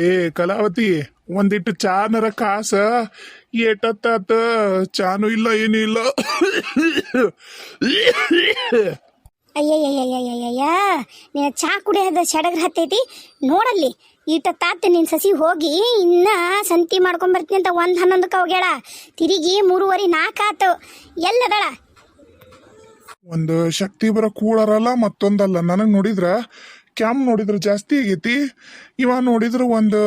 ಲೇ ಕಲಾವತಿ ಒಂದಿಟ್ಟು ಚಾನರ ಕಾಸ. ಏಟತ್ತಾತ ಚಾನು ಇಲ್ಲ ಏನು ಇಲ್ಲ. ಅಯ್ಯಯ್ಯಯ್ಯಯ್ಯಯ್ಯಯ್ಯ ನೀ ಚಾ ಕುಡಿಯೋದ ಸಡಗ್ರ ಹತ್ತೈತಿ? ನೋಡಲ್ಲಿ ಈಟ ತಾತ ನಿನ್ನ ಸಸಿ ಹೋಗಿ ಇನ್ನ ಸಂತಿ ಮಾಡ್ಕೊಂಡ್ ಬರ್ತೀನಿ ಅಂತ ಒಂದು ಹನ್ನೊಂದಕ್ಕೆ ಹೋಗ್ಯಾಳ. ತಿರುಗಿ ಮೂರುವರೆ ಆತು. ಎಲ್ಲದಳ ಒಂದು ಶಕ್ತಿ ಬರೋ ಕೂಳರಲ್ಲ ಮತ್ತೊಂದಲ್ಲ. ನನಗೆ ನೋಡಿದ್ರ ಕ್ಯಾಮ್ ನೋಡಿದ್ರ ಜಾಸ್ತಿ ಆಗೈತಿ. ಇವ ನೋಡಿದ್ರ ಒಂದು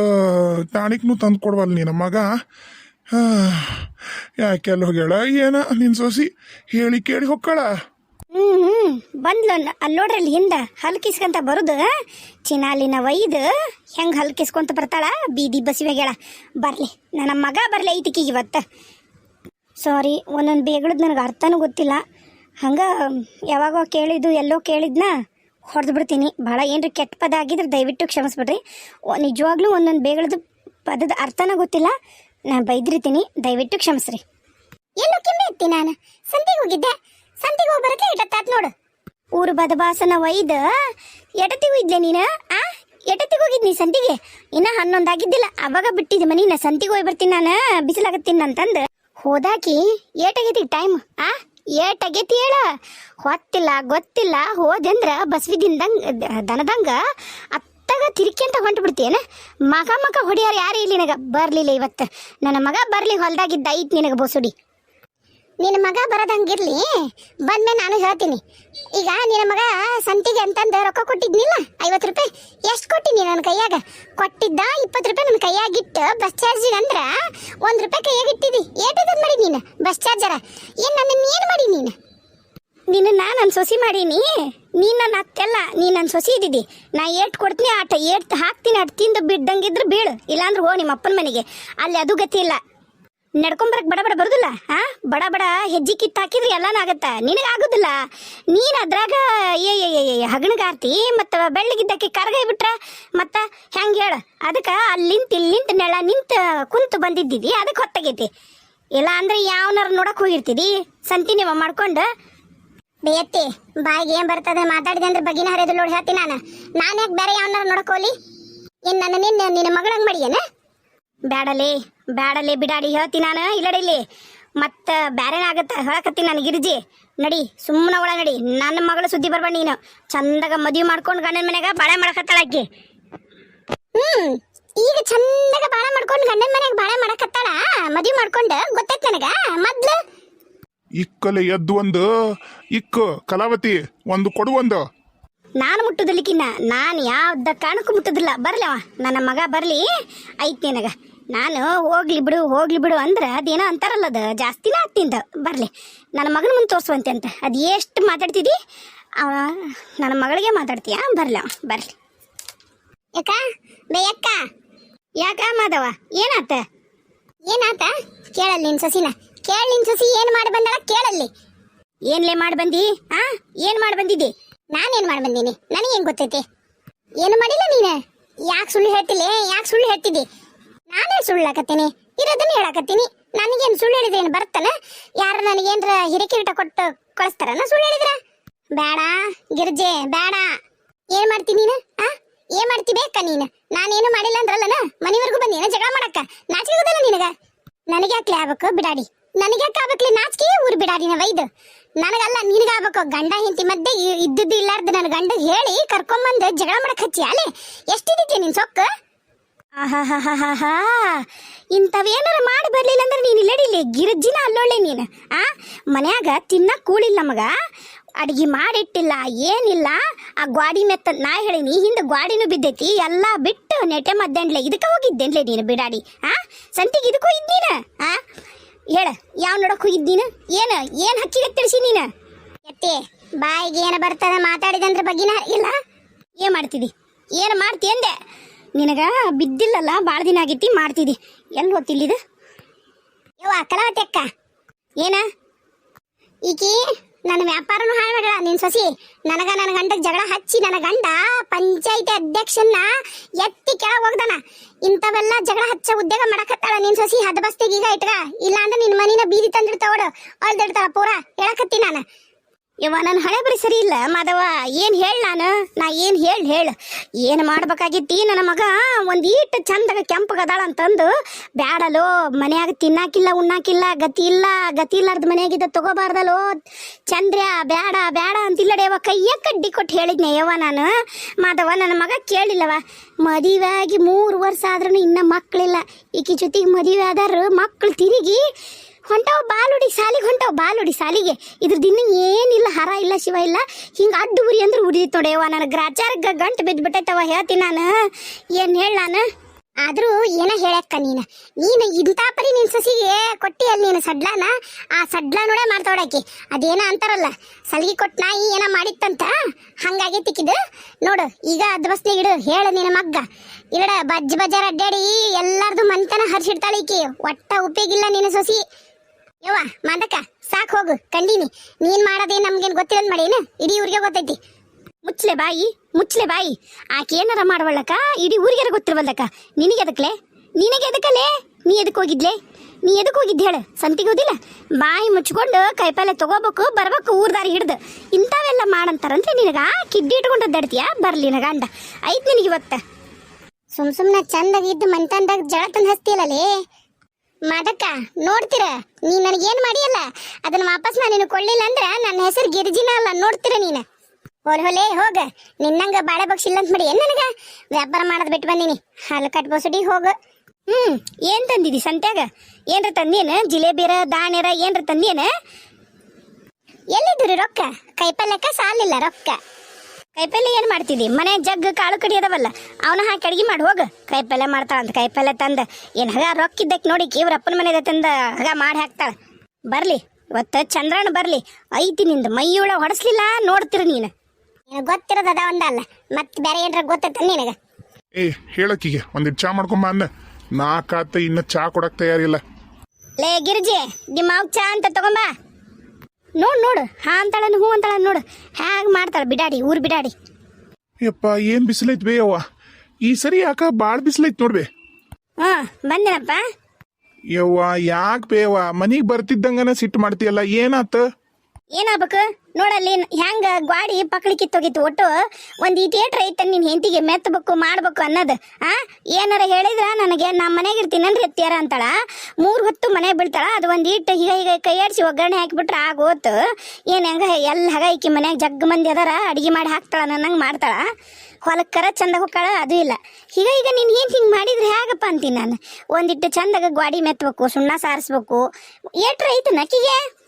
ಟಾಣಿಕ್ನು ತಂದು ಕೊಡ್ವಲ್ಲ ನಿನ್ನ ಮಗ. ಯಾಕೆಲ್ಲ ಹೋಗ್ಯಾಳ? ಏನ ನಿನ್ ಸೊಸಿ? ಹೇಳಿ ಕೇಳಿ ಹೊಕ್ಕಳ. ಹ್ಮ್ ಹ್ಞೂ ಬಂದ್ಲು ಅಲ್ಲಿ ನೋಡ್ರಿ ಅಲ್ಲಿ ಹಿಂದೆ ಹಲ್ಕಿಸ್ಕೊಂತ ಬರುದು. ಚಿನಾಲಿನ ವೈದ್ ಹೆಂಗ್ ಹಲ್ಕಿಸ್ಕೊಂತ ಬರ್ತಾಳ? ಬೀದಿ ಬಸಿವಾಗ್ಯಾಳ ಬರ್ಲಿ, ನನ್ನ ಮಗ ಬರ್ಲಿ ಐತಿಕಿಗೆ ಇವತ್ತು. ಸಾರಿ ಒಂದೊಂದು ಬೇಗಳದ್ ನನಗೆ ಅರ್ಥನೂ ಗೊತ್ತಿಲ್ಲ. ಹಂಗೆ ಯಾವಾಗೋ ಕೇಳಿದ್ದು ಎಲ್ಲೋ ಕೇಳಿದ್ನ? ಹೊಡೆದು ಬಿಡ್ತೀನಿ. ಭಾಳ ಏನ್ರಿ ಕೆಟ್ಟ ಪದ ಆಗಿದ್ರೆ ದಯವಿಟ್ಟು ಕ್ಷಮಿಸ್ಬಿಡ್ರಿ. ನಿಜವಾಗ್ಲೂ ಒಂದೊಂದು ಬೇಗಳದ ಪದದ ಅರ್ಥನ ಗೊತ್ತಿಲ್ಲ. ನಾನು ಬೈದಿರ್ತೀನಿ. ದಯವಿಟ್ಟು ಕ್ಷಮಿಸ್ರಿ. ಎಲ್ಲೋ ಕೆಮ್ಮೆ ಎತ್ತಿ ನಾನು? ಸಂತೆಗೆ ಹೋಗಿದ್ದೆ. ಸಂತೆಗೆ ಹೋಗಿ ಬರಕ್ಕೆ ಇಟ್ಟತ್ತಾತ್ ನೋಡು. ಊರು ಬದಬಾಸನ ಒಯ್ದ. ಎಟತಿಗೆ ಇದ್ಲೆ ನೀನು? ಆ? ಎಟತಿಗೆ ಹೋಗಿದ್ನಿ ಸಂತಿಗೆ ಇನ್ನ ಹನ್ನೊಂದಾಗಿದ್ದಿಲ್ಲ. ಅವಾಗ ಬಿಟ್ಟಿದ್ದೆ ಮನಿನ ಸಂತಿಗೆ ಹೋಗಿ ಬರ್ತೀನಿ ನಾನು. ಬಿಸಿಲಾಗತ್ತೀನಿ ಅಂತಂದು. ಹೋದಾಕಿ ಏಟಾಗೈತಿ ಟೈಮ್. ಆ? ಏಟಾಗೈತಿ ಹೇಳ? ಹೊತ್ತಿಲ್ಲ, ಗೊತ್ತಿಲ್ಲ ಹೋದಂದ್ರ ಬಸವಿದಿಂದಂಗ, ದನದಂಗ ಅತ್ತಾಗ ತಿರುಕಿ ಅಂತ ಹೊಂಟು ಬಿಡ್ತೀಯನ ಮಗ ಮಗ ಹೊಡಿಯಾರ ಯಾರು ಇಲ್ಲಿ ನಿನಗ? ಬರಲಿಲ್ಲ ಇವತ್ತು. ನನ್ನ ಮಗ ಬರಲಿ ಹೊಲ್ದಾಗಿದ್ದ, ಐತ್ ನಿನಗೆ ಬಸುಡಿ. ನಿನ್ನ ಮಗ ಬರೋದಂಗಿರ್ಲಿ, ಬಂದ್ಮೇಲೆ ನಾನು ಹೇಳ್ತೀನಿ. ಈಗ ನಿನ್ನ ಮಗ ಸಂತಿಗೆ ಅಂತಂದು ರೊಕ್ಕ ಕೊಟ್ಟಿದ್ನಿಲ್ಲ? ಐವತ್ತು ರೂಪಾಯಿ. ಎಷ್ಟು ಕೊಟ್ಟಿನಿ ನನ್ನ ಕೈಯಾಗ? ಕೊಟ್ಟಿದ್ದ ಇಪ್ಪತ್ತು ರೂಪಾಯಿ ನನ್ನ ಕೈಯಾಗಿಟ್ಟು ಬಸ್ ಚಾರ್ಜಿಗೆ ಅಂದ್ರ ಒಂದು ರೂಪಾಯಿ ಕೈಯಾಗಿಟ್ಟಿದ್ದಿ ಏಟದ ಮಾಡಿ ನೀನು, ಬಸ್ ಚಾರ್ಜರ? ಏನು ನನ್ನ ಏನು ಮಾಡಿ ನೀನು? ನಿನ್ನ ನನ್ನ ಸೊಸಿ ಮಾಡೀನಿ. ನೀನು ನನ್ನ ಅತ್ತೆಲ್ಲ ನೀ ನನ್ನ ಸೊಸಿ ಇದ್ದಿದ್ದಿ ನಾ ಏಟ್ ಕೊಡ್ತೀನಿ ಆಟ, ಏಟ್ ಹಾಕ್ತೀನಿ, ಅಟ್ ತಿಂದು ಬಿಡ್ದಂಗಿದ್ರೆ ಬೀಳು. ಇಲ್ಲಾಂದ್ರೆ ಹೋ ನಿಮ್ಮ ಅಪ್ಪನ ಮನೆಗೆ. ಅಲ್ಲಿ ಅದು ಗತಿ ಇಲ್ಲ. ನಡ್ಕೊಂಬರಕ್ ಬಡ ಬಡ ಬರುದಿಲ್ಲ ಹಾ ಬಡ ಬಡ ಹೆಜ್ಜೆ ಕಿತ್ತು ಹಾಕಿದ್ರೆ ಎಲ್ಲಾನು ಆಗತ್ತ? ನಿನಗೆ ಆಗುದಿಲ್ಲ? ನೀನು ಅದ್ರಾಗ, ಏ ಹಗಣಗಾರ್ತಿ, ಮತ್ತು ಬೆಳ್ಳಗಿದ್ದಕ್ಕೆ ಕರಗೈ ಬಿಟ್ರ, ಮತ್ತು ಹೆಂಗೆ ಹೇಳ? ಅದಕ್ಕೆ ಅಲ್ಲಿಂತ ಇಲ್ಲಿಂತ ನೆಳ ನಿಂತ ಕುಂತು ಬಂದಿದ್ದೀವಿ ಅದಕ್ಕೆ ಹೊತ್ತಾಗೈತಿ. ಇಲ್ಲ ಅಂದ್ರೆ ಯಾವನಾರ ನೋಡಕ್ ಹೋಗಿರ್ತೀರಿ? ಸಂತಿ ನೀವ ಮಾಡ್ಕೊಂಡು? ಬೇಯತ್ತಿ, ಬಾಯಿಗೆ ಏನ್ ಬರ್ತದೆ? ಮಾತಾಡಿದೆ ಅಂದ್ರೆ ಬಗಿನ ಹರಿದು ನೋಡಿ ಹೇಳ್ತೀನಿ ನಾನು. ನಾನು ಯಾಕೆ ಬೇರೆ ಯಾವನಾರ ನೋಡಕ್ ಹೋಲಿ? ಇನ್ನು ನನ್ನ ನಿನ್ನ ನಿನ್ನ ಮಗಳಂಗ್ ಮಾಡಿಯೇನ? ಬ್ಯಾಡಲಿ ಬ್ಯಾಡಲಿ ಬಿಡಾಡಿ ಹೇಳ್ತೀನಿ ನಾನು. ಇಲ್ಲಡಿಲಿ ಮತ್ತೆ ಬ್ಯಾರೇನ ಆಗತ್ತ? ಹೇಳಕತ್ತೀನಿ ನಾನು ಗಿರಿಜಿ. ನಡಿ ಸುಮ್ಮನೆ ಒಳ ನಡಿ. ನನ್ನ ಮಗಳ ಸುದ್ದಿ ಬರ್ಬೇಡ ನೀನು. ಚಂದಾಗ ಮದುವೆ ಮಾಡ್ಕೊಂಡು ಗಂಡನ ಮನೆಗೆ ಬಾಳೆ ಮಾಡಕತ್ತಾಳೆ ಆಕಿ. ಹ್ಮ್ ಈಗ ಚಂದಾಗ ಬಾಳೆ ಮಾಡ್ಕೊಂಡು ಗಂಡನ ಮನೆಗೆ ಬಾಳೆ ಮಾಡಕತ್ತಾಳ? ಮದುವೆ ಮಾಡ್ಕೊಂಡು? ಗೊತ್ತೈತ್ ನನಗ? ಮೊದ್ಲು? ಇಕ್ಕಲೆ ಎದ್ದು ಒಂದು ಇಕ್ಕು ಕಲಾವತಿ ಒಂದು ಕೊಡು ಒಂದು. ನಾನು ಮುಟ್ಟುದಿಲ್ಲಕಿನ್ನ ನಾನು ಯಾವ್ದ ಕಾರಣಕ್ಕೂ ಮುಟ್ಟುದಿಲ್ಲ. ಬರ್ಲಿ ಅವ. ನನ್ನ ಮಗ ಬರ್ಲಿ. ಐತ್ ನಿನಗ. ನಾನು ಹೋಗ್ಲಿ ಬಿಡು ಹೋಗ್ಲಿ ಬಿಡು ಅಂದ್ರೆ ಅದೇನೋ ಅಂತಾರಲ್ಲ ಅದು, ಜಾಸ್ತಿನೇ ಆಗ್ತಿಂದ ಬರಲಿ, ನನ್ನ ಮಗನ ಮುಂದೆ ತೋರಿಸುವಂತೆ ಅಂತ. ಅದು ಎಷ್ಟು ಮಾತಾಡ್ತಿದ್ದಿ ಅವ ನನ್ನ ಮಗಳಿಗೆ ಮಾತಾಡ್ತೀಯ? ಬರಲಿ, ಬರ್ಲಿ. ಯಾಕ? ಬೇಯಕ್ಕ ಯಾಕ? ಮಾಧವ? ಏನಾತ? ಏನಾತ? ಕೇಳಲ್ಲಿ ನಿನ್ ಸಸಿನ. ಕೇಳ ನಿನ್ ಸಸಿ, ಏನು ಮಾಡಿ ಬಂದಳ ಕೇಳಲ್ಲಿ. ಏನ್ಲೇ ಮಾಡಿ ಬಂದಿ? ಆ, ಏನು ಮಾಡಿ ಬಂದಿದ್ದಿ? ನಾನೇನು ಮಾಡಿ ಬಂದೀನಿ? ನನಗೇನು ಗೊತ್ತೈತಿ? ಏನು ಮಾಡಿಲ್ಲ ನೀನು? ಯಾಕೆ ಸುಳ್ಳು ಹೇಳ್ತಿಲ್ಲ ಯಾಕೆ ಸುಳ್ಳು ಹೇಳ್ತಿದ್ದಿ ನಾನೇ ಸುಳ್ಳಾಕತ್ತೀನಿ, ಇರೋದನ್ನ ಹೇಳಾಕತ್ತೀನಿ. ನನಗೇನು ಸುಳ್ಳು ಹೇಳಿದ್ರೆ ಏನು ಬರ್ತಾನ? ಯಾರು ನನಗೇನ್ರ ಹಿರಿಕಿರೀಟ ಕೊಟ್ಟು ಕಳಿಸ್ತಾರನ ಸುಳ್ಳು ಹೇಳಿದ್ರ? ಬೇಡ, ಗಿರ್ಜೆ, ಬೇಡ. ಏನ್ ಮಾಡ್ತೀನಿ ನೀನು? ಆ? ಏನ್ ಮಾಡ್ತಿ ಬೇಕ ನೀನು? ನಾನೇನು ಮಾಡಿಲ್ಲ ಅಂದ್ರಲ್ಲನ? ಮನೆವರೆಗೂ ಬಂದೇನ ಜಗಳ ಮಾಡಕ್ಕ? ನಾಚಿಕೆ ಗೊತ್ತಲ್ಲ ನಿನಗ? ಯಾಕೆ ಆಗ್ಬೇಕು ಬಿಡಾಡಿ? ನನಗೆ ಯಾಕೆ ಆಗ್ಬೇಕ್ಲಿ ನಾಚಿಕೆ? ಊರು ಬಿಡಾಡಿನ ವೈದ್ ನನಗಲ್ಲ ನಿನಗಾಗ್ಬೇಕು ಗಂಡ, ಹೆಂಡತಿ ಮಧ್ಯೆ ಇದ್ದದ್ದು ಇಲ್ಲಾರ್ದು ನನ್ನ ಗಂಡ ಹೇಳಿ ಕರ್ಕೊಂಬಂದು ಜಗಳ ಮಾಡಕ್ಕೆ ಹಚ್ಚಿ ಅಲ್ಲೇ ಎಷ್ಟಿದ್ದೀತಿ ನಿನ್ ಸೊಕ್ಕ? ಇಂಥವೇನಾರ ಮಾಡಿ ಬರ್ಲಿಲ್ಲ ಅಂದ್ರೆ ನೀನು ಇಲ್ಲಡಿಲಿ ಗಿರಜ್ಜಿನ ಅಲ್ಲೊಳ್ಳೆ ನೀನು, ಆ? ಮನ್ಯಾಗ ತಿನ್ನಕ್ ಕೂಳಿಲ್ಲ ನಮಗ ಅಡಿಗೆ ಮಾಡಿಟ್ಟಿಲ್ಲ, ಏನಿಲ್ಲ. ಆ ಗ್ವಾಡಿ ಮೆತ್ತ, ನಾ ಹೇಳೀನಿ ಹಿಂದೆ ಗ್ವಾಡಿನೂ ಬಿದ್ದೈತಿ, ಎಲ್ಲ ಬಿಟ್ಟು ನೆಟೆ ಮದ್ದೆಂಡ್ಲೆ ಇದಕ್ಕೆ ಹೋಗಿದ್ದೇನ್ಲೆ ನೀನು ಬಿಡಾಡಿ, ಆ? ಸಂತಿಗೆ ಇದಕ್ಕೂ ಇದ್ದೀನ, ಆ? ಹೇಳ, ಯಾವ ನೋಡಕ್ ಹೋಗಿದ್ದೀನ ಏನು ಏನು ಹಕ್ಕಿಗೆ ತಿಳಿಸಿ ನೀನು? ಎತ್ತೆ, ಬಾಯಿಗೆ ಏನು ಬರ್ತದ ಮಾತಾಡಿದಂದ್ರ ಬಗ್ಗಿನ, ಇಲ್ಲ? ಏನ್ ಮಾಡ್ತಿದಿ? ಏನು ಮಾಡ್ತಿ ಅಂದೆ? ನಿನಗ ಬಿದ್ದಿಲ್ಲಲ್ಲ ಭಾಳ ದಿನ ಆಗೈತಿ ಮಾಡ್ತಿದ್ದಿ ಎಲ್ಲಿ ಓದ್ತಿಲ್ಲಿದು ಯವ್ವ ಕಲಾವತಿ ಅಕ್ಕ ಏನ? ಈಕಿ ನನ್ನ ವ್ಯಾಪಾರನು ಹಾಳು ಮಾಡಲ್ಲ ನಿನ್ ಸೊಸಿ. ನನಗ ನನ್ನ ಗಂಡಗ್ ಜಗಳ ಹಚ್ಚಿ, ನನ್ನ ಗಂಡ ಪಂಚಾಯತಿ ಅಧ್ಯಕ್ಷನ್ನ ಎತ್ತಿ ಕೆಳಗೆ ಹೋಗ್ದಾನ. ಇಂಥವೆಲ್ಲ ಜಗಳ ಹಚ್ಚ ಉದ್ಯೋಗ ಮಾಡಕತ್ತಾಳ ನಿನ್ ಸೊಸಿ ಹದಬಸ್ತಿಗೆ ಈಗ ಇಟ್ಗ ಇಲ್ಲ ಅಂದ್ರೆ ನಿನ್ ಮನಿನ ಬೀದಿ ತಂದಿಡ್ತಾವಡು ಅಳ್ದಿಡ್ತಾಳ ಪೂರಾ. ಹೇಳಕತ್ತಿ ನಾನು. ಇವ ನನ್ನ ಹಣೆ ಬರೀ ಸರಿ ಇಲ್ಲ. ಮಾಧವ, ಏನು ಹೇಳ ನಾನು? ನಾ ಏನು ಹೇಳಿ ಹೇಳ. ಏನು ಮಾಡ್ಬೇಕಾಗಿತ್ತಿ ನನ್ನ ಮಗ? ಒಂದು ಈಟ್ ಚಂದಾಗ ಕೆಂಪಗದಾಳ ಅಂತಂದು ಬ್ಯಾಡಲೋ, ಮನ್ಯಾಗ ತಿನ್ನಾಕಿಲ್ಲ, ಉಣ್ಣಾಕಿಲ್ಲ, ಗತಿ ಇಲ್ಲ, ಗತಿ ಇಲ್ಲಾರ್ದ ಮನೆಯಾಗಿದ್ದ ತಗೋಬಾರ್ದಲೋ. ಚಂದ್ರ ಬ್ಯಾಡ ಬ್ಯಾಡ ಅಂತಿಲ್ಲಡೇವ ಕೈಯ ಕಡ್ಡಿ ಕೊಟ್ಟು ಹೇಳಿದ್ನೆ ಯವ್ವ ನಾನು. ಮಾಧವ, ನನ್ನ ಮಗ ಕೇಳಿಲ್ಲವ. ಮದುವೆಯಾಗಿ ಮೂರು ವರ್ಷ ಆದ್ರೂ ಇನ್ನ ಮಕ್ಕಳಿಲ್ಲ ಈಕಿ ಜೊತೆಗೆ ಮದುವೆ ಆದಾರ ಮಕ್ಕಳು ತಿರುಗಿ ಹೊಂಟಾವ ಬಾಲುಡಿ, ಸಾಲಿಗೆ ಹೊಂಟವ ಬಾಲುಡಿ, ಸಾಲಿಗೆ. ಇದ್ರ ದಿನ ಏನಿಲ್ಲ, ಹರ ಇಲ್ಲ, ಶಿವ ಇಲ್ಲ. ಹಿಂಗೆ ಅಡ್ಡು ಉರಿ ಅಂದ್ರೆ ಉರಿದಿತ್ತು ತೊಡೆಯವ ನನಗೆ ಗ್ರಾಚಾರಕ್ಕೆ ಗಂಟು ಬಿದ್ದುಬಿಟ್ಟೈತವ ಹೇಳ್ತೀನಿ ನಾನು. ಏನು ಹೇಳ ನಾನು? ಆದರೂ ಏನ ಹೇಳಕ್ಕ ನೀನು? ನೀನು ಇಂಥ ಪರಿ ನಿನ್ನ ಸಸಿಗೆ ಕೊಟ್ಟಿ ಅಲ್ಲಿ ನೀನು ಸಡ್ಲಾನ? ಆ ಸಡ್ಲ ನೋಡೇ ಮಾಡ್ತಾವಡಾಕಿ ಅದೇನ ಅಂತಾರಲ್ಲ, ಸಲಿಗೆ ಕೊಟ್ಟು ನಾಯಿ ಏನ ಮಾಡಿತ್ತಂತ? ಹಂಗಾಗಿ ತಿಕ್ಕಿದ್ದು. ನೋಡು, ಈಗ ಅದ್ವಸ್ನೆ ಇಡು, ಹೇಳು ನಿನ್ನ ಮಗ್ಗ. ಇರಡ ಬಜ್ ಬಜಾರ್ ಅಡ್ಡಾಡಿ ಎಲ್ಲಾರ್ದು ಮನ್ತನ ಹರ್ಸಿಡ್ತಾಳೆ ಒಟ್ಟ ಉಪಯೋಗಿಲ್ಲ ನಿನ್ನ ಸೊಸಿ. ಯವ್ವ ಮಾದಕ್ಕ ಸಾಕ್ ಹೋಗು, ಕಂಡೀನಿ. ನೀನ್ ಮಾಡೋದೇ ನಮ್ಗೇನ್ ಗೊತ್ತಿರೋದ್ ಮಾಡೇನ ಇಡೀ ಊರಿಗೆ ಗೊತ್ತೈತಿ. ಮುಚ್ಚಲೆ ಬಾಯಿ ಮುಚ್ಚಲೆ ಬಾಯಿ. ಆಕೆ ಏನಾರ ಮಾಡವಳಕ್ಕ ಇಡೀ ಊರಿಗೆ ಗೊತ್ತಿರವಲ್ಲಕ್ಕ. ನಿನಗೆ ಎದಕ್ಲೆ? ನಿನಗೆ ಎದಕ್ಕಲೆ ನೀ ಎದಕ್ ಹೋಗಿದ್ಲೆ? ನೀ ಎದಕ್ ಹೋಗಿದ್ ಹೇಳು? ಸಂತಿಗೆ ಹೋದಿಲ್ಲ? ಬಾಯಿ ಮುಚ್ಕೊಂಡು ಕೈಪಲ್ಲೆ ತಗೋಬೇಕು, ಬರ್ಬೇಕು ಊರ್ದಾರಿ ಹಿಡ್ದು. ಇಂಥವೆಲ್ಲ ಮಾಡಂತಾರಂದ್ರೆ ನಿನಗ ಕಿಡ್ಡಿ ಇಟ್ಕೊಂಡು ದಡ್ತೀಯ ಬರ್ಲಿ ಗಂಡ. ಐತ್ ನಿನಗೆ ಇವತ್ತ. ಸುಮ್ ಸುಮ್ನ ಚಂದಾಗಿದ್ದು ಇದ್ದು ಜಳ ತಂದು ಹಸ್ತಿಯಲ್ಲೇ ಮಾದಕ್ಕ, ನೋಡ್ತೀರ? ನೀ ನನಗೇನ್ ಮಾಡಿಯಲ್ಲ? ಅದನ್ನ ವಾಪಸ್ ನಾನು ನಿನಗೆ ಕೊಡ್ಲಿಲ್ಲ ಅಂದ್ರ ನನ್ನ ಹೆಸರು ಗಿರಿಜಿನ ಅಲ್ಲ, ನೋಡ್ತೀರ ನೀನು? ಹೊಲ ಹೊಲೆ, ಹೋಗ. ನಿನ್ನಂಗ ಬಾಳೆ ಬಗ್ಸಿ ಇಲ್ಲ ಅಂತ ಮಾಡಿ ಏನ್ ನನಗ? ವ್ಯಾಪಾರ ಮಾಡೋದು ಬಿಟ್ಟು ಬಂದೀನಿ. ಹಾಲು ಕಟ್ಬೋಸುಡಿ ಹೋಗ. ಹ್ಮ್, ಏನು ತಂದಿದಿ ಸಂತ್ಯಾಗ? ಏನ್ರ ತಂದೇನ ಜಿಲೇಬಿರ ದಾಣಿರ ಏನ್ರ ತಂದೇನ ಎಲ್ಲಿದ್ದೀರಿ ರೊಕ್ಕ? ಕೈಪಲ್ಯಕ್ಕ ಸಾಲಿಲ್ಲ ರೊಕ್ಕ. ಕೈಪಲ್ಯ ಏನ್ ಮಾಡ್ತಿದ್ದಿ ಮನೆ ಜಗ್ ಕಾಳು ಕಡಿ ಅದಾವಲ್ಲ ಅವನ ಹಾಕಿ ಅಡಿಗೆ ಮಾಡಿ ಹೋಗ. ಕೈಪಲ್ಲೆ ಮಾಡ್ತಾಳ ಅಂತ ಕೈಪಲ್ಯ ತಂದ. ಏನ್ ಹಗ ರೊಕ್ಕ ಇದ್ದಕ್ಕೆ ನೋಡಿ ಇವ್ರ ಅಪ್ಪನ ಮನೆದ ತಂದ ಹಗ ಮಾಡಿ ಹಾಕ್ತಾಳ. ಬರ್ಲಿ ಇವತ್ತ ಚಂದ್ರಣ್ಣ ಬರ್ಲಿ ಐತಿ ನಿಂದ ಮೈಯುಳ ಹೊಡಸ್ಲಿಲ್ಲ ನೋಡ್ತಿರ ನೀನು. ಗೊತ್ತಿರೋದ ಅದ ಒಂದಲ್ಲ ಮತ್ತೆ ಬೇರೆ ಏನ್ರ ಗೊತ್ತೈತ ನಿನಗ? ಏ ಹೇಳಕ್ಕಿಗೆ ಒಂದಿಟ್ಟು ಚಾ ಮಾಡ್ಕೊಂಬ ಅಂದ. ನಾಕಾತ ಇನ್ನ ಚಾ ಕೊಡಕ್ ತಯಾರಿಲ್ಲ. ಲೇ ಗಿರ್ಜಿ ನಿಮ್ಮ ಚಾ ಅಂತ ತಗೊಂಬ. ನೋಡ್ ನೋಡು. ಹಾ ಅಂತಾಳೆ ಹೂ ಅಂತಾಳೆ ನೋಡು. ಹ್ಯಾಂಗ್ ಮಾಡ್ತಾಳೆ ಬಿಡಾಡಿ ಊರ್ ಬಿಡಾಡಿ. ಯಪ್ಪ ಏನ್ ಬಿಸಿಲೈತ್ ಬೇ ಯವ್ವ ಈ ಸರಿ ಯಾಕ ಬಾಳ್ ಬಿಸಿಲೈತ್ ನೋಡ್ಬೇ ಹಾ ಬಂದಿರಪ್ಪ ಯವ್ವ ಯಾಕೆ ಬೇವ ಮನಿಗ್ ಬರ್ತಿದ್ದಂಗನ ಸಿಟ್ಟು ಮಾಡ್ತೀಯಲ್ಲ ಏನಾತ? ಏನಾಗ್ಬೇಕು? ನೋಡಲ್ಲಿ, ಹೆಂಗ ಗ್ವಾಡಿ ಪಕ್ಳಿ ಕಿತ್ತೋಗಿತ್ತು ಒಟ್ಟು. ಒಂದ್ ಈ ಥಿಯೇಟ್ರ್ ಐತೆ ನಿನ್ ಹೆಂಡತಿಗೆ ಮೆತ್ತಬೇಕು ಮಾಡ್ಬೇಕು ಅನ್ನೋದು. ಆ? ಏನಾರ ಹೇಳಿದ್ರ ನನಗೆ ನಮ್ಮ ಮನೆಗೆ ಇರ್ತೀನಂದ್ರೆ ಎತ್ತೀರ ಅಂತಾಳ. ಮೂರ್ ಹೊತ್ತು ಮನೆ ಬೀಳ್ತಾಳ, ಅದು ಒಂದ್ ಇಟ್ಟು ಹೀಗ ಕೈ ಕೈಯಾಡಿಸಿ ಒಗ್ಗರಣೆ ಹಾಕಿಬಿಟ್ರೆ ಆಗೋತು. ಏನ್ ಹೆಂಗ, ಎಲ್ಲ ಹಗ ಈಕಿ ಮನ್ಯಾಗ ಜಗ್ ಮಂದಿ ಅದಾರ, ಅಡಿಗೆ ಮಾಡಿ ಹಾಕ್ತಾಳ ನನ್ನಂಗೆ ಮಾಡ್ತಾಳ. ಹೊಲಕ್ಕರ ಚಂದ ಹೊಕ್ಕಾಳ, ಅದು ಇಲ್ಲ. ಈಗ ಈಗ ನೀನ್ ಏನ್ ಹಿಂಗ್ ಮಾಡಿದ್ರೆ ಹೇಗಪ್ಪ ಅಂತೀನಿ ನಾನು. ಒಂದಿಟ್ಟು ಚಂದಾಗ ಗ್ವಾಡಿ ಮೆತ್ತಬೇಕು ಸುಣ್ಣ ಸಾರಿಸ್ಬೇಕು. ಏಟ್ರ ಐತೆ ನಕಿಗೆ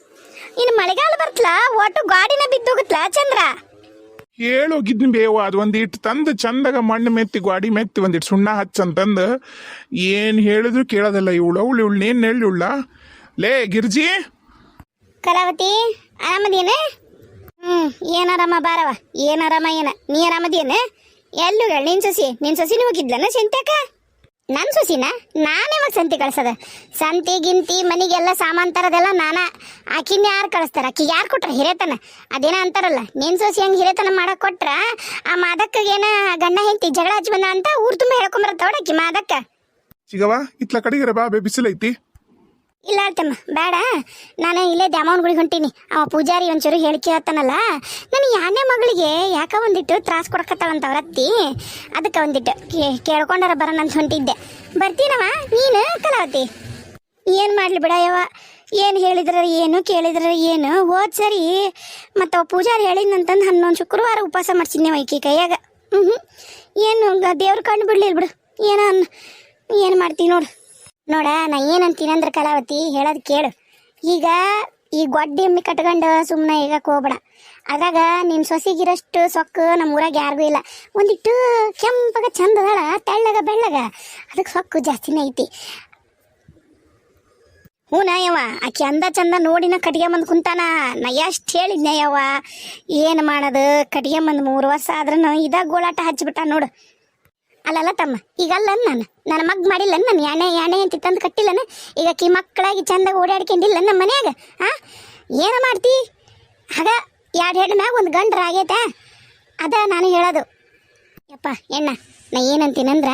ಇನ್ನು ಮಳೆಗಾಲ ಬರ್ತಲ ಒಟ್ಟು ಗಾಡಿನ ಬಿದ್ದೋಗತ್ಲ ಚಂದ್ರ? ಹೇಳೋಗಿದ್ನಿ ಬೇವ ಅದು ಒಂದಿಟ್ಟು ತಂದು ಚಂದಾಗ ಮಣ್ಣು ಮೆತ್ತಿ ಗಾಡಿ ಮೆತ್ತಿ ಒಂದಿಟ್ಟು ಸುಣ್ಣ ಹಚ್ಚಂತಂದು. ಏನು ಹೇಳಿದ್ರು ಕೇಳೋದಲ್ಲ ಇವಳು ಅವಳು ಇವಳು ಏನ್ ಹೇಳಿವಳ ಲೇ ಗಿರ್ಜಿ! ಕಲಾವತಿ ಆರಾಮದೇನ ಹ್ಮ್ ಏನ್ ಆರಾಮ ಬಾರವ ಏನ್ ಆರಾಮ ಏನ? ನೀ ಆರಾಮದೇನ ಎಲ್ಲುಗಳ ನಿನ್ ಸಸಿ ನಿನ್ ಸಸಿನ ಹೋಗಿದ್ಲನ ಸಂತ್ಯಾಕ ನನ್ ಸೊಸಿನ? ನಾನೇ ಮತ್ತೆ ಸಂತಿ ಕಳ್ಸದ? ಸಂತಿ, ಗಿಂತಿ, ಮನೆಗೆಲ್ಲ ಸಾಮಾನು ತರದೆಲ್ಲ ನಾನ. ಆಕಿನ ಯಾರು ಕಳಿಸ್ತಾರ? ಆಕಿ ಯಾರು ಕೊಟ್ರ? ಹಿರೇತನ. ಅದೇನ ಅಂತಾರಲ್ಲ ನಿನ್ನ ಸೊಸಿ ಹಂಗ ಹಿರೇತನ ಮಾಡಕ್ ಕೊಟ್ರ, ಆ ಮಾದಕ್ಕ ಏನ ಗಂಡ ಹೆಂಡತಿ ಜಗಳ ಹಚ್ಚಿ ಬಂದ ಅಂತ ಊರ್ ತುಂಬ ಹೇಳ್ಕೊಂಬರತ್ತವಡ ಆಕಿ ಮಾದಕ್ಕ. ಸಿಗವಾ ಇತ್ಲ ಕಡೆಗೆ ಬೇ, ಬಿಸಿಲೈತಿ. ಇಲ್ಲ ಅಳ್ತಮ್ಮ ಬೇಡ. ನಾನು ಇಲ್ಲೇ ದ್ಯಾಮವನ ಗುಡಿಗೆ ಹೊಂಟೀನಿ. ಅವ ಪೂಜಾರಿ ಒಂಚೂರು ಹೇಳಿ ಹೇಳ್ತಾನಲ್ಲ. ನನ್ನ ಯಾನೇ ಮಗಳಿಗೆ ಯಾಕ ಒಂದಿಟ್ಟು ತ್ರಾಸ ಕೊಡಕತ್ತಾಳಂತ ಅವ್ರ ಅದಕ್ಕೆ ಒಂದಿಟ್ಟು ಕೇಳ್ಕೊಂಡಾರ ಬರೋಣ ಅಂತ ಹೊಂಟಿದ್ದೆ. ಬರ್ತೀನವ? ನೀನು ಕಲಾವತಿ? ಏನು ಮಾಡಲಿ ಬಿಡಯವ ಏನು ಹೇಳಿದ್ರ ಏನು ಕೇಳಿದ್ರ ಏನು? ಹೋದ ಸರಿ ಮತ್ತು ಅವ ಪೂಜಾರಿ ಹೇಳಿದ್ನಂತಂದು ಹನ್ನೊಂದು ಶುಕ್ರವಾರ ಉಪವಾಸ ಮಾಡ್ಸಿದ್ನಿ ಈಕಿ ಕೈಯಾಗ. ಹ್ಞೂ ಏನು ದೇವ್ರ ಕಂಡು ಬಿಡ್ಲಿಲ್ಲ ಬಿಡು. ಏನೋ ಏನು ಮಾಡ್ತೀನಿ ನೋಡು. ನೋಡ, ನಾ ಏನಂತೀನಂದ್ರೆ ಕಲಾವತಿ, ಹೇಳೋದು ಕೇಳು. ಈಗ ಈ ಗೊಡ್ಡಿ ಎಮ್ಮಿ ಕಟ್ಕೊಂಡು ಸುಮ್ಮನೆ ಈಗ ಹೋಗ್ಬೇಡ. ಅದ್ರಾಗ ನಿನ್ನ ಸೊಸಿಗಿರಷ್ಟು ಸೊಕ್ಕು ನಮ್ಮ ಊರಾಗ ಯಾರಿಗೂ ಇಲ್ಲ. ಒಂದಿಟ್ಟು ಕೆಂಪಗ ಚಂದ ತೆಳ್ಳಗ, ಬೆಳ್ಳಗ. ಅದಕ್ಕೆ ಸೊಕ್ಕು ಜಾಸ್ತಿನೇ ಐತಿ. ಹ್ಞೂ ಯವ್ವ, ಆಕಿ ಅಂದ ಚಂದ ನೋಡಿನ ಕಟ್ಗೆ ಬಂದು ಕುಂತಾನ. ನಾ ಎಷ್ಟು ಹೇಳಿದ್ನ ಯವ್ವ, ಏನು ಮಾಡೋದು? ಕಟ್ಗೆ ಬಂದು ಮೂರು ವರ್ಷ ಆದ್ರೂ ಇದಾಗ ಗೋಳಾಟ ಹಚ್ಚಿಬಿಟ್ಟ ನೋಡು. ಅಲ್ಲಲ್ಲ ತಮ್ಮ ಈಗಲ್ಲ ನಾನು. ನನ್ನ ಮಗ್ ಮಾಡಿಲ್ಲ ನಾನು. ಯಾಣೆ ಯಾಣೆ ಅಂತ ತಂದು ಕಟ್ಟಿಲ್ಲನ? ಈಗ ಕಿ ಮಕ್ಕಳಾಗಿ ಚಂದಾಗ ಓಡಾಡ್ಕೊಂಡಿಲ್ಲ ನಮ್ಮ ಮನ್ಯಾಗ, ಆ? ಏನ ಮಾಡ್ತಿ? ಆಗ ಎರಡು ಹೆಣ್ಣು ಮ್ಯಾಗ ಒಂದು ಗಂಡ್ರ ಆಗೈತೆ? ಅದ ನಾನು ಹೇಳೋದು. ಯಪ್ಪ, ಎಣ್ಣ, ನಾ ಏನಂತೀನಂದ್ರ,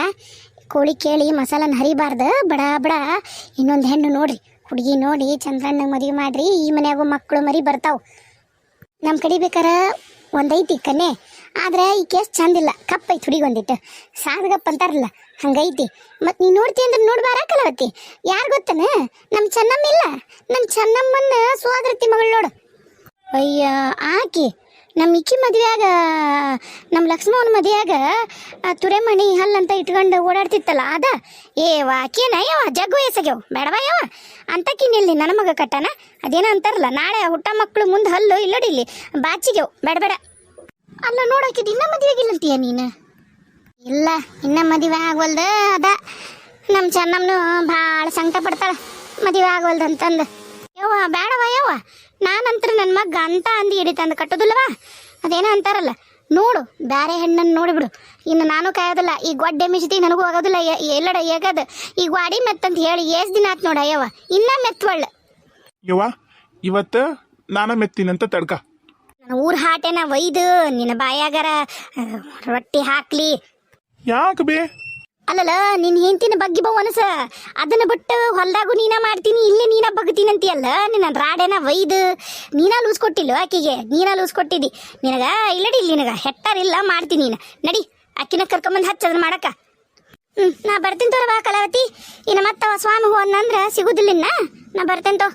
ಕೋಳಿ ಕೇಳಿ ಮಸಾಲನ ಹರಿಬಾರ್ದು? ಬಡ ಬಡ. ಇನ್ನೊಂದು ಹೆಣ್ಣು ನೋಡ್ರಿ, ಹುಡುಗಿ ನೋಡಿ ಚಂದ್ರಣ್ಣ ಮದುವೆ ಮಾಡ್ರಿ, ಈ ಮನ್ಯಾಗೂ ಮಕ್ಕಳು ಮರಿ ಬರ್ತಾವ. ನಮ್ಮ ಕಡೆ ಬೇಕಾರ ಒಂದೈತಿ ಕನ್ನೆ ಆದ್ರೆ ಈ ಕೇಸ್ ಚಂದಿಲ್ಲ. ಕಪ್ ಐತಿ ಹುಡುಗೊಂದಿಟ್ಟು ಸಾಧಗಪ್ಪ ಅಂತಾರಲ್ಲ, ಹಂಗೈತಿ. ಮತ್ ನೀ ನೋಡ್ತಿ ಅಂದ್ರೆ ನೋಡ್ಬಾರ ಕಲವತಿ? ಯಾರು ಗೊತ್ತನ? ನಮ್ಮ ಚೆನ್ನಮ್ಮ ಇಲ್ಲ. ನಮ್ಮ ಚೆನ್ನಮ್ಮನ ಸೋದರತಿ ಮಗಳು ನೋಡು. ಅಯ್ಯ, ಆಕಿ. ನಮ್ಮ ಇಕ್ಕಿ ಮದ್ವೆಯಾಗ ನಮ್ಮ ಲಕ್ಷ್ಮವನ ಮದ್ವೆಯಾಗ ತುರೆಮಣಿ ಹಲ್ಲಂತ ಇಟ್ಕೊಂಡು ಓಡಾಡ್ತಿತ್ತಲ್ಲ, ಅದ? ಏ ವಾಕೇನ ಯಾವ ಜಗ್ಗು ಎಸಗ್ಯವ ಬೇಡವಾ ಯಾವ ಅಂತಕಿನಿಲ್ಲಿ ನನ್ನ ಮಗ ಕಟ್ಟನ? ಅದೇನೋ ಅಂತಾರಲ್ಲ, ನಾಳೆ ಹುಟ್ಟ ಮಕ್ಕಳು ಮುಂದೆ ಹಲ್ಲು ಇಲ್ಲಡಿಲ್ಲಿ ಬಾಚಿಗೆವ್ ಬೇಡ ಬೇಡ. ಅಲ್ಲ ನೋಡಕ್ಕಿದ್ ಇನ್ನ ಮದ್ವೆಗಿಲ್ಲಂತೀಯ ನೀನು? ಇಲ್ಲ, ಇನ್ನ ಮದುವೆ ಆಗವಲ್ದ, ಅದ. ನಮ್ಮ ಚೆನ್ನಮ್ಮನು ಭಾಳ ಸಂಕಟ ಪಡ್ತಾಳ. ಮದುವೆ ಆಗವಲ್ದು ಅಂತಂದು. ಯವ್ವ ಬೇಡವ ಯವ್ವ. ನಾನಂತ್ರ ನನ್ನ ಮಗ ಅಂತ ಅಂದು ಹಿಡಿತಂದು ಕಟ್ಟೋದಿಲ್ಲವಾ ಅದೇನೋ ಅಂತಾರಲ್ಲ. ನೋಡು ಬೇರೆ ಹೆಣ್ಣನ್ನು ನೋಡಿಬಿಡು ಇನ್ನು ನಾನು ಕಾಯೋದಿಲ್ಲ. ಈ ಗೊಡ್ಡೆ ಮಿಜ್ತಿ ನನಗೂ ಆಗೋದಿಲ್ಲ. ಎ- ಎಲ್ಲಡ ಹೇಗದ? ಈ ಗಾಡಿ ಮೆತ್ತಂತ ಹೇಳಿ ಏಸ್ ದಿನ ಆತ್ ನೋಡ ಯವ್ವ? ಇನ್ನ ಮೆತ್ತವಳ್ಳ ಯವ್ವ, ಇವತ್ತು ನಾನು ಮೆತ್ತಿನಂತ ತಡ್ಕ. ನನ್ನ ಊರ್ ಹಾಟೆನ ಒಯ್ದು ನಿನ್ನ ಬಾಯಾಗರ ರೊಟ್ಟಿ ಹಾಕ್ಲಿ. ಯಾಕೆ ಬೇ? ಅಲ್ಲಲ್ಲ ನಿನ್ ಹೆಂಡತಿನ ಬಗ್ಗಿ ಬಾ ಅನಸ ಅದನ್ನ ಬಿಟ್ಟು ಹೊಲ್ದಾಗು ನೀನ ಮಾಡ್ತೀನಿ ಇಲ್ಲೇ ನೀನ ಬಗ್ತೀನಿ ಅಂತೀಯಲ್ಲ ನಿನ್ನ ರಾಡೆನ ಒಯ್ದು ನೀನ ಲೂಸ್ ಕೊಟ್ಟಿಲ್ಲ ಆಕಿಗೆ ನೀನ ಲೂಸ್ ಕೊಟ್ಟಿದ್ದಿ. ನಿನಗ ಇಲ್ಲಡಿ ಇಲ್ಲಿ ನಿನಗ ಹೆಟ್ಟಾರಿಲ್ಲ ಮಾಡ್ತೀನಿ ನೀನು. ನಡಿ ಅಕ್ಕಿನ ಕರ್ಕೊಂಬಂದು ಹಚ್ಚದನ್ನ ಮಾಡಕ್ಕ ಹ್ಮ್ ನಾ ಬರ್ತೀನಿ ತೋರ ಬಾ ಕಲಾವತಿ. ಇನ್ನ ಮತ್ತವ ಸ್ವಾಮಿ ಹೋದ್ನಂದ್ರ ಸಿಗುದಿಲ್ಲ. ನಾ ಬರ್ತೇನೆ ತೋ.